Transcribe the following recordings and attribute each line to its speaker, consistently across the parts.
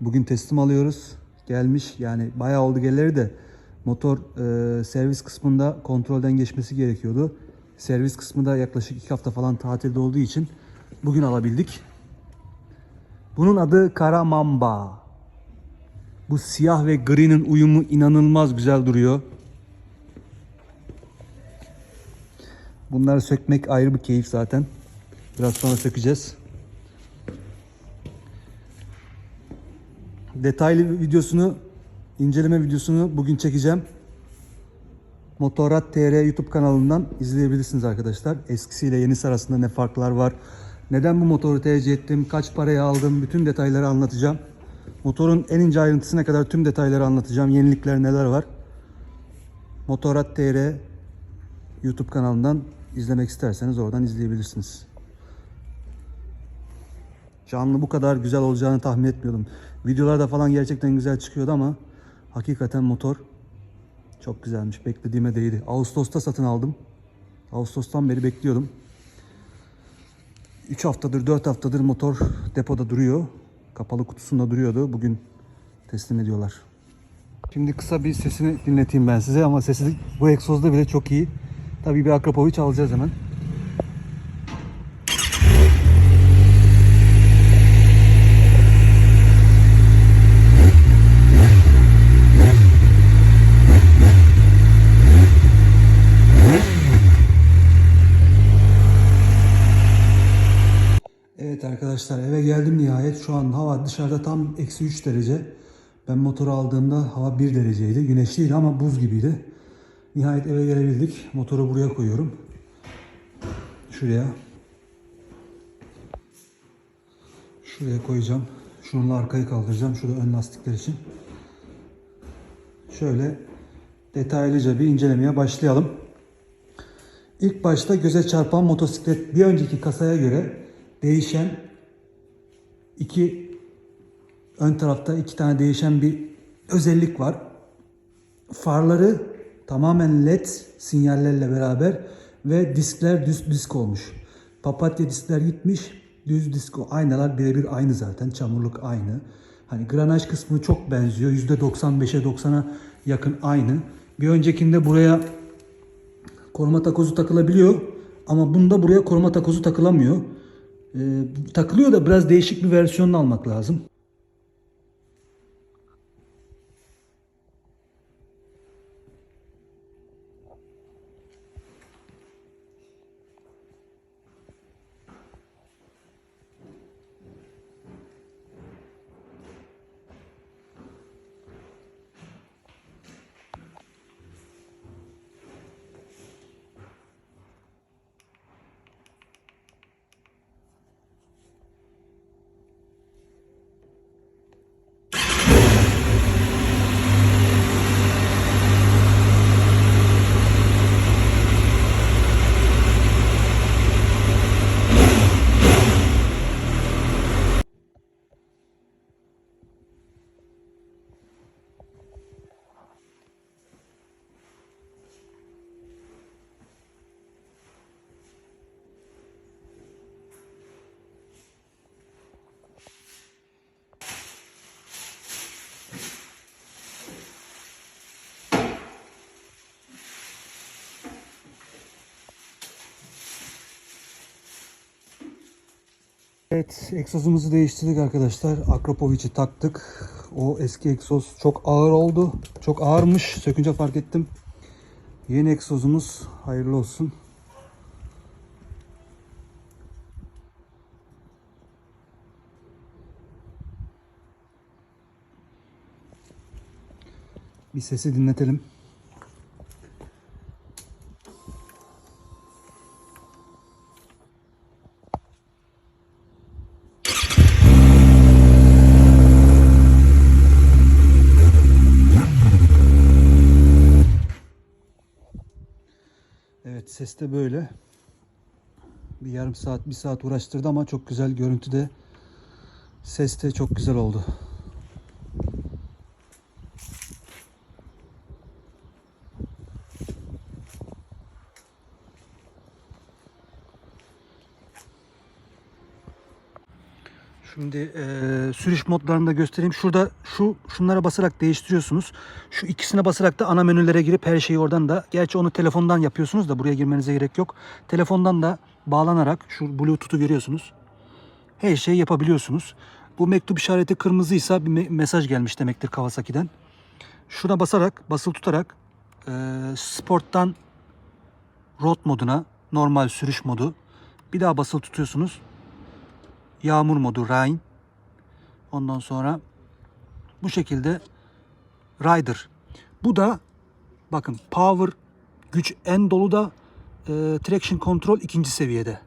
Speaker 1: Bugün teslim alıyoruz. Gelmiş yani bayağı oldu gelleri de motor e, servis kısmında kontrolden geçmesi gerekiyordu. Servis kısmı da yaklaşık 2 hafta falan tatilde olduğu için bugün alabildik. Bunun adı Kara Mamba. Bu siyah ve gri'nin uyumu inanılmaz güzel duruyor. Bunları sökmek ayrı bir keyif zaten. Biraz sonra sökeceğiz. Detaylı videosunu, inceleme videosunu bugün çekeceğim. Motorrad TR YouTube kanalından izleyebilirsiniz arkadaşlar. Eskisiyle yenisi arasında ne farklar var? Neden bu motoru tercih ettim? Kaç paraya aldım? Bütün detayları anlatacağım. Motorun en ince ayrıntısına kadar tüm detayları anlatacağım. Yenilikler neler var? Motorrad TR YouTube kanalından izlemek isterseniz oradan izleyebilirsiniz. Canlı bu kadar güzel olacağını tahmin etmiyordum. Videolarda falan gerçekten güzel çıkıyordu ama hakikaten motor çok güzelmiş. Beklediğime değdi. Ağustos'ta satın aldım. Ağustos'tan beri bekliyordum. 3 haftadır 4 haftadır motor depoda duruyor. Kapalı kutusunda duruyordu. Bugün teslim ediyorlar. Şimdi kısa bir sesini dinleteyim ben size ama sesi bu egzozda bile çok iyi. Tabii bir Akrapovic alacağız hemen. Evet arkadaşlar eve geldim nihayet. Şu an hava dışarıda tam eksi 3 derece. Ben motoru aldığımda hava 1 dereceydi. Güneşliydi ama buz gibiydi. Nihayet eve gelebildik. Motoru buraya koyuyorum. Şuraya. Şuraya koyacağım. Şununla arkayı kaldıracağım. Şurada ön lastikler için. Şöyle detaylıca bir incelemeye başlayalım. İlk başta göze çarpan motosiklet bir önceki kasaya göre değişen iki ön tarafta iki tane değişen bir özellik var. Farları tamamen led sinyallerle beraber ve diskler düz disk olmuş. Papatya diskler gitmiş, düz disk aynalar birebir aynı zaten. Çamurluk aynı. Hani granaj kısmı çok benziyor. %95'e 90'a yakın aynı. Bir öncekinde buraya koruma takozu takılabiliyor. Ama bunda buraya koruma takozu takılamıyor. Ee, takılıyor da biraz değişik bir versiyonunu almak lazım. Evet, egzozumuzu değiştirdik arkadaşlar. Akropovic'i taktık. O eski egzoz çok ağır oldu. Çok ağırmış. Sökünce fark ettim. Yeni egzozumuz hayırlı olsun. Bir sesi dinletelim. Evet ses de böyle. Bir yarım saat, bir saat uğraştırdı ama çok güzel görüntüde. Ses de çok güzel oldu. Şimdi eee, sürüş modlarını da göstereyim. Şurada şu şunlara basarak değiştiriyorsunuz. Şu ikisine basarak da ana menülere girip her şeyi oradan da. Gerçi onu telefondan yapıyorsunuz da buraya girmenize gerek yok. Telefondan da bağlanarak şu Bluetooth'u görüyorsunuz. Her şeyi yapabiliyorsunuz. Bu mektup işareti kırmızıysa bir me- mesaj gelmiş demektir Kawasaki'den. Şuna basarak, basılı tutarak eee, sporttan road moduna, normal sürüş modu. Bir daha basılı tutuyorsunuz yağmur modu rain. Ondan sonra bu şekilde rider. Bu da bakın power güç en dolu da e, traction control ikinci seviyede.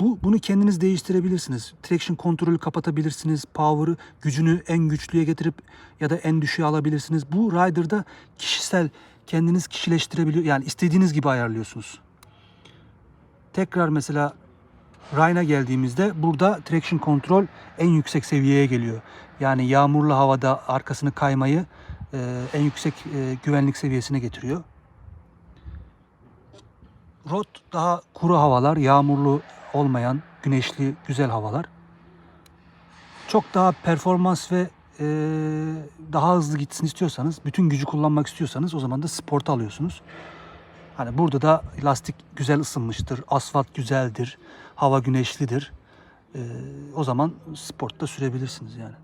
Speaker 1: Bu bunu kendiniz değiştirebilirsiniz. Traction kontrolü kapatabilirsiniz. Power'ı gücünü en güçlüye getirip ya da en düşüğe alabilirsiniz. Bu rider'da kişisel kendiniz kişileştirebiliyor. Yani istediğiniz gibi ayarlıyorsunuz. Tekrar mesela Rhine'a geldiğimizde burada traction control en yüksek seviyeye geliyor. Yani yağmurlu havada arkasını kaymayı e, en yüksek e, güvenlik seviyesine getiriyor. Road daha kuru havalar, yağmurlu olmayan, güneşli, güzel havalar. Çok daha performans ve e, daha hızlı gitsin istiyorsanız, bütün gücü kullanmak istiyorsanız o zaman da sport alıyorsunuz. Hani burada da lastik güzel ısınmıştır, asfalt güzeldir, hava güneşlidir. Ee, o zaman sportta sürebilirsiniz yani.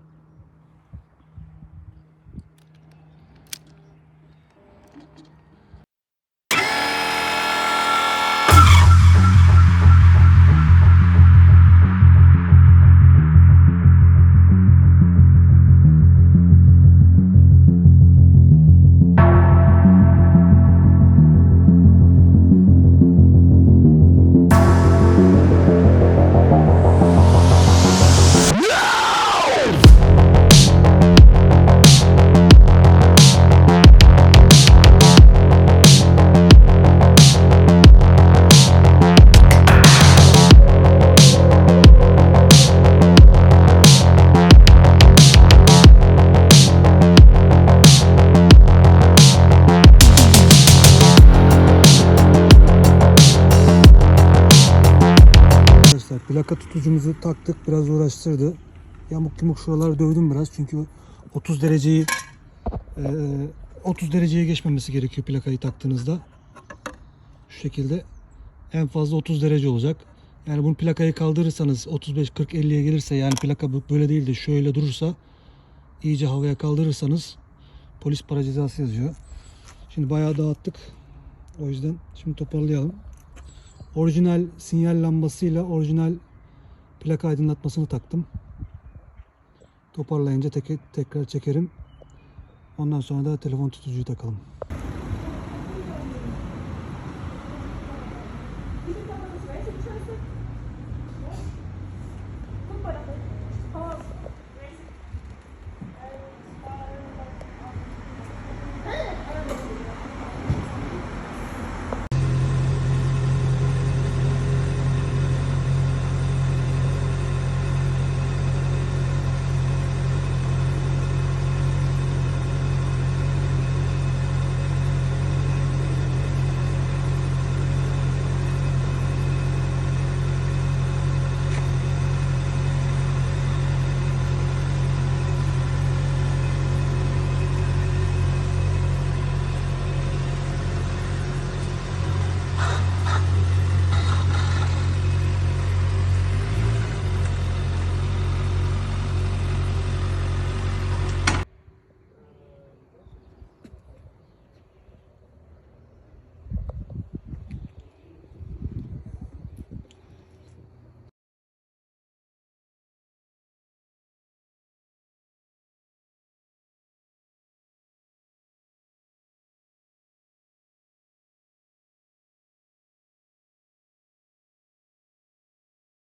Speaker 1: Plaka tutucumuzu taktık biraz uğraştırdı. Yamuk yumuk şuraları dövdüm biraz çünkü 30 dereceyi e, 30 dereceye geçmemesi gerekiyor plakayı taktığınızda. Şu şekilde en fazla 30 derece olacak. Yani bunu plakayı kaldırırsanız 35 40 50'ye gelirse yani plaka böyle değil de şöyle durursa iyice havaya kaldırırsanız polis para cezası yazıyor. Şimdi bayağı dağıttık. O yüzden şimdi toparlayalım. Orijinal sinyal lambasıyla orijinal Plaka aydınlatmasını taktım. Toparlayınca tek tekrar çekerim. Ondan sonra da telefon tutucuyu takalım.